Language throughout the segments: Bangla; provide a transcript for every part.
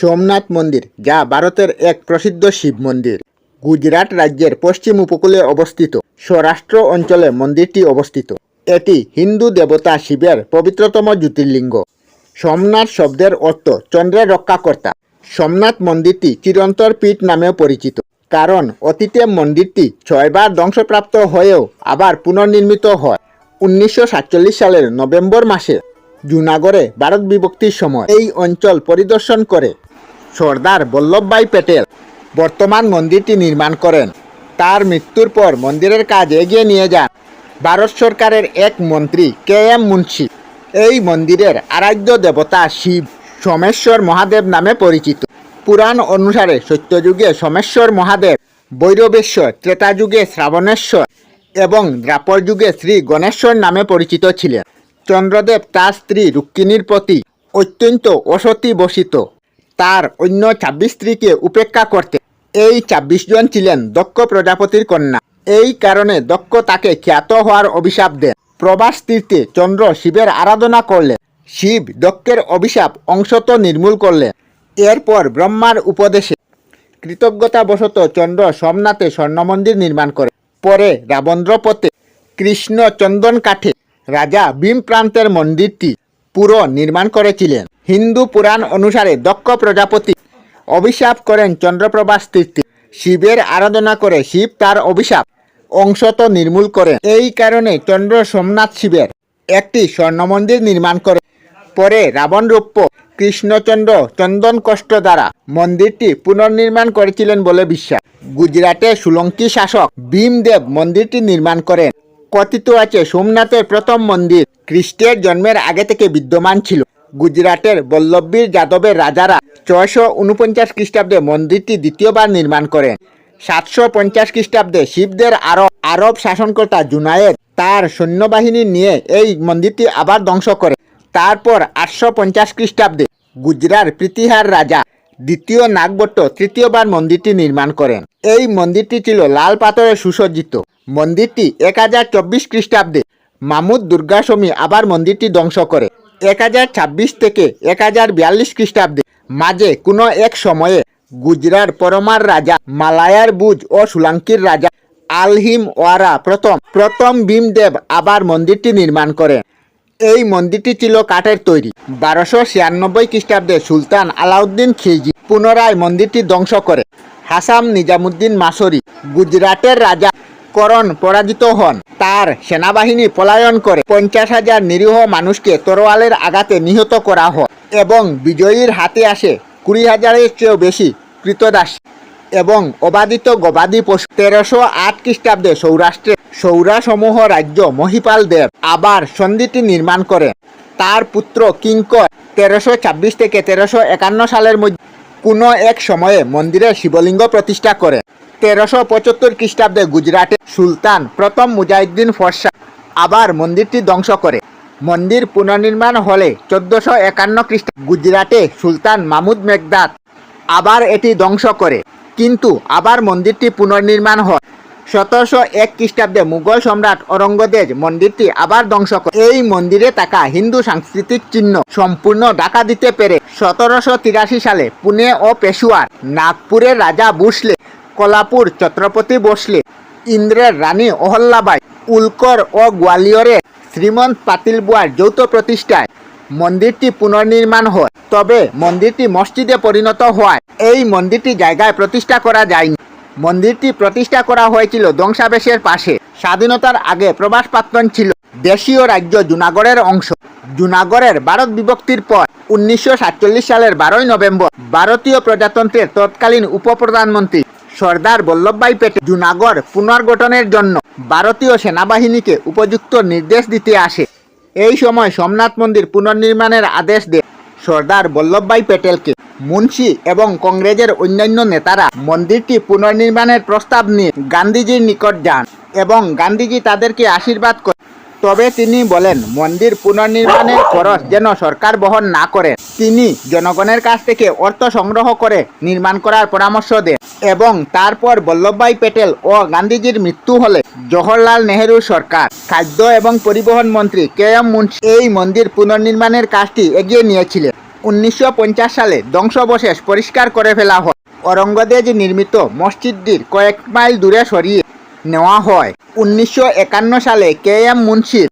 সোমনাথ মন্দির, যা ভারতের এক প্রসিদ্ধ শিব মন্দির। গুজরাট রাজ্যের পশ্চিম উপকূলে অবস্থিত। স্বরাষ্ট্র অঞ্চলে মন্দিরটি অবস্থিত। এটি হিন্দু দেবতা শিবের পবিত্রতম জ্যোতির্লিঙ্গ। সোমনাথ শব্দের অর্থ চন্দ্রের রক্ষাকর্তা। সোমনাথ মন্দিরটি চিরন্তর পীঠ নামেও পরিচিত। কারণ অতীতে মন্দিরটি ছয়বার ধ্বংসপ্রাপ্ত হয়েও আবার পুনর্নির্মিত হয়। উনিশশো সাতচল্লিশ সালের নভেম্বর মাসে জুনাগড়ে ভারত বিভক্তির সময় এই অঞ্চল পরিদর্শন করে। সর্দার বল্লভভাই প্যাটেল বর্তমান মন্দিরটি নির্মাণ করেন। তার মৃত্যুর পর মন্দিরের কাজ এগিয়ে নিয়ে যান ভারত সরকারের এক মন্ত্রী কে এম মুন্সি। এই মন্দিরের আরাধ্য দেবতা শিব সোমেশ্বর মহাদেব নামে পরিচিত। পুরাণ অনুসারে সত্যযুগে সোমেশ্বর মহাদেব বৈরবেশ্বর ত্রেতা যুগে শ্রাবণেশ্বর এবং দ্রাপর যুগে শ্রী গণেশ্বর নামে পরিচিত ছিলেন। চন্দ্রদেব তার স্ত্রী রুক্মিণীর প্রতি অত্যন্ত অসতি বসিত তার অন্য ছাব্বিশ স্ত্রীকে উপেক্ষা করতে। এই ছাব্বিশ জন ছিলেন দক্ষ প্রজাপতির কন্যা। এই কারণে দক্ষ তাকে খ্যাত হওয়ার অভিশাপ দেন। প্রবাস তীর্থে চন্দ্র শিবের আরাধনা করলেন। শিব দক্ষের অভিশাপ অংশত নির্মূল করলেন। এরপর ব্রহ্মার উপদেশে কৃতজ্ঞতাবশত চন্দ্র সোমনাথে স্বর্ণমন্দির নির্মাণ করে। পরে রাবন্দ্রপথে কৃষ্ণ চন্দন কাঠে রাজা ভীম প্রান্তের মন্দিরটি পুরো নির্মাণ করেছিলেন। হিন্দু পুরাণ অনুসারে দক্ষ প্রজাপতি অভিশাপ করেন চন্দ্রপ্রভাস তীর্থে। শিবের আরাধনা করে শিব তার অভিশাপ অংশত নির্মূল করেন। এই কারণে চন্দ্র সোমনাথ শিবের একটি স্বর্ণমন্দির নির্মাণ করে। পরে রাবণ রূপ্য কৃষ্ণচন্দ্র চন্দন কষ্ট দ্বারা মন্দিরটি পুনর্নির্মাণ করেছিলেন বলে বিশ্বাস। গুজরাটে সুলঙ্কি শাসক ভীমদেব মন্দিরটি নির্মাণ করেন। কথিত আছে, সোমনাথের প্রথম মন্দির খ্রিস্টের জন্মের আগে থেকে বিদ্যমান ছিল। গুজরাটের বল্লভবীর যাদবের রাজারা ছয়শো উনপঞ্চাশ খ্রিস্টাব্দে মন্দিরটি দ্বিতীয়বার নির্মাণ করেন। সাতশো পঞ্চাশ খ্রিস্টাব্দে শিবদের আরব আরব শাসনকর্তা জুনায়েদ তার সৈন্যবাহিনী নিয়ে এই মন্দিরটি আবার ধ্বংস করে। তারপর আটশো পঞ্চাশ খ্রিস্টাব্দে গুজরাট প্রীতিহার রাজা দ্বিতীয় নাগভট্ট তৃতীয়বার মন্দিরটি নির্মাণ করেন। এই মন্দিরটি ছিল লাল পাথরে সুসজ্জিত। মন্দিরটি এক হাজার চব্বিশ খ্রিস্টাব্দে মামুদ দুর্গাস্বামী আবার মন্দিরটি ধ্বংস করে। এক হাজার ছাব্বিশ থেকে এক হাজার বিয়াল্লিশ খ্রিস্টাব্দে মাঝে কোনো এক সময়ে গুজরাট পরমার রাজা, মালায়ার বুজ ও সুলাঙ্কির রাজা আলহিম ওয়ারা প্রথম প্রথম ভীমদেব আবার মন্দিরটি নির্মাণ করেন। এই মন্দিরটি ছিল কাঠের তৈরি। বারোশো ছিয়ানব্বই খ্রিস্টাব্দে সুলতান আলাউদ্দিন খিলজি পুনরায় মন্দিরটি ধ্বংস করে। হাসাম নিজামুদ্দিন মাসরি গুজরাটের রাজা করণ পরাজিত হন। তার সেনাবাহিনী পলায়ন করে পঞ্চাশ হাজার নিরীহ মানুষকে তরোয়ালের আঘাতে নিহত করা হয় এবং বিজয়ীর হাতে আসে কুড়ি হাজারের চেয়েও বেশি কৃতদাস এবং অবাধিত গবাদি পশু। তেরোশো আট খ্রিস্টাব্দে সৌরাষ্ট্রে সৌরাসমূহ রাজ্য মহিপাল দেব আবার সন্ধিটি নির্মাণ করেন তার পুত্র কিঙ্কর তেরোশো ছাব্বিশ থেকে তেরোশো একান্ন সালের মধ্যে কোনো এক সময়ে মন্দিরে শিবলিঙ্গ প্রতিষ্ঠা করেন তেরোশো পঁচাত্তর খ্রিস্টাব্দে গুজরাটে সুলতান প্রথম মুজাহিদ্দিন ফরসা আবার মন্দিরটি ধ্বংস করে মন্দির পুনর্নির্মাণ হলে চোদ্দশো একান্ন খ্রিস্টাব্দে গুজরাটে সুলতান মামুদ মেঘদাত আবার এটি ধ্বংস করে কিন্তু আবার মন্দিরটি পুনর্নির্মাণ হয়। সতেরোশো এক খ্রিস্টাব্দে মুঘল সম্রাট ঔরঙ্গজেব মন্দিরটি আবার ধ্বংস করে এই মন্দিরে থাকা হিন্দু সাংস্কৃতিক চিহ্ন সম্পূর্ণ ডাকা দিতে পেরে সতেরোশো তিরাশি সালে পুনে ও পেশুয়ার, নাগপুরের রাজা বুসলে কলাপুর ছত্রপতি বসলে ইন্দ্রের রানী অহল্লাবাই উলকর ও গোয়ালিয়রের শ্রীমন্ত পাতিলবুয়ার যৌথ প্রতিষ্ঠায় মন্দিরটি পুনর্নির্মাণ হয়। তবে মন্দিরটি মসজিদে পরিণত হওয়ায় এই মন্দিরটি জায়গায় প্রতিষ্ঠা করা যায়নি। মন্দিরটি প্রতিষ্ঠা করা হয়েছিল ধ্বংসাবেশের পাশে। স্বাধীনতার আগে প্রবাস প্রাক্তন ছিল দেশীয় রাজ্য জুনাগড়ের অংশ। জুনাগড়ের ভারত বিভক্তির পর উনিশশো সাতচল্লিশ সালের বারোই নভেম্বর ভারতীয় প্রজাতন্ত্রের তৎকালীন উপপ্রধানমন্ত্রী সর্দার বল্লভভাই পেটেল জুনাগড় পুনর্গঠনের জন্য ভারতীয় সেনাবাহিনীকে উপযুক্ত নির্দেশ দিতে আসে। এই সময় সোমনাথ মন্দির পুনর্নির্মাণের আদেশ দেয় সর্দার বল্লভভাই প্যাটেলকে মুন্সি এবং কংগ্রেসের অন্যান্য নেতারা মন্দিরটি পুনর্নির্মাণের প্রস্তাব নিয়ে গান্ধীজির নিকট যান এবং গান্ধীজি তাদেরকে আশীর্বাদ করেন। তবে তিনি বলেন, মন্দির পুনর্নির্মাণের খরচ যেন সরকার বহন না করে, তিনি জনগণের কাছ থেকে অর্থ সংগ্রহ করে নির্মাণ করার পরামর্শ দেন এবং তারপর বল্লভভাই প্যাটেল ও গান্ধীজির মৃত্যু হলে জওহরলাল নেহেরুর সরকার, খাদ্য এবং পরিবহন মন্ত্রী কে এম মুন্সি এই মন্দির পুনর্নির্মাণের কাজটি এগিয়ে নিয়েছিলেন। উনিশশো পঞ্চাশ সালে ধ্বংসাবশেষ পরিষ্কার করে ফেলা হয়। অরঙ্গদেজ নির্মিত মসজিদটির কয়েক মাইল দূরে সরিয়ে নেওয়া হয়। উনিশশো একান্ন সালে কে এম মুন্সির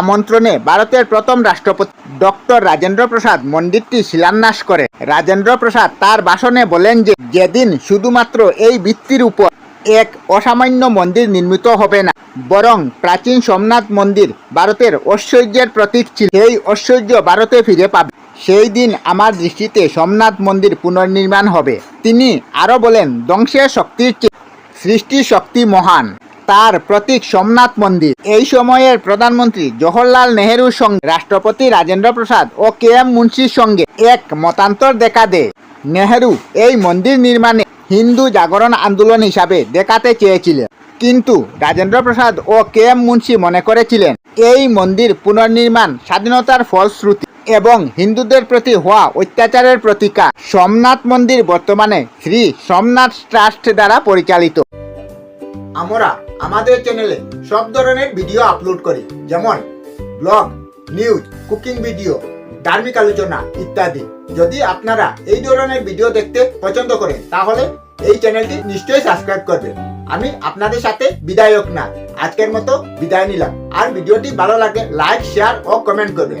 আমন্ত্রণে ভারতের প্রথম রাষ্ট্রপতি ডক্টর রাজেন্দ্র প্রসাদ মন্দিরটি শিলান্যাস করে। রাজেন্দ্র প্রসাদ তার ভাষণে বলেন যে, যেদিন শুধুমাত্র এই ভিত্তির উপর এক অসামান্য মন্দির নির্মিত হবে না, বরং প্রাচীন সোমনাথ মন্দির ভারতের ঐশ্বর্যের প্রতীক ছিল। সেই ঐশ্বর্য ভারতে ফিরে পাবে। সেই দিন আমার দৃষ্টিতে সোমনাথ মন্দির পুনর্নির্মাণ হবে। তিনি আরও বলেন, ধ্বংসের শক্তির সৃষ্টি শক্তি মহান, তার প্রতীক সোমনাথ মন্দির। এই সময়ের প্রধানমন্ত্রী জওহরলাল নেহেরুর সঙ্গে রাষ্ট্রপতি রাজেন্দ্র প্রসাদ ও কে এম মুন্সির সঙ্গে এক মতান্তর দেখা দেয়। নেহেরু এই মন্দির নির্মাণে হিন্দু জাগরণ আন্দোলন হিসাবে দেখাতে চেয়েছিলেন। কিন্তু রাজেন্দ্র প্রসাদ ও কে এম মুন্সি মনে করেছিলেন, এই মন্দির পুনর্নির্মাণ স্বাধীনতার ফলশ্রুতি। এবং হিন্দুদের প্রতি হওয়া অত্যাচারের প্রতিকার সোমনাথ মন্দির বর্তমানে শ্রী সোমনাথ ট্রাস্ট দ্বারা পরিচালিত। আমরা আমাদের চ্যানেলে সব ধরনের ভিডিও আপলোড করি, যেমন ব্লগ নিউজ কুকিং ভিডিও ধার্মিক আলোচনা ইত্যাদি। যদি আপনারা এই ধরনের ভিডিও দেখতে পছন্দ করেন, তাহলে এই চ্যানেলটি নিশ্চয়ই সাবস্ক্রাইব করবেন আমি আপনাদের সাথে বিদায়ক না, আজকের মতো বিদায় নিলাম। আর ভিডিওটি ভালো লাগে লাইক শেয়ার ও কমেন্ট করবেন।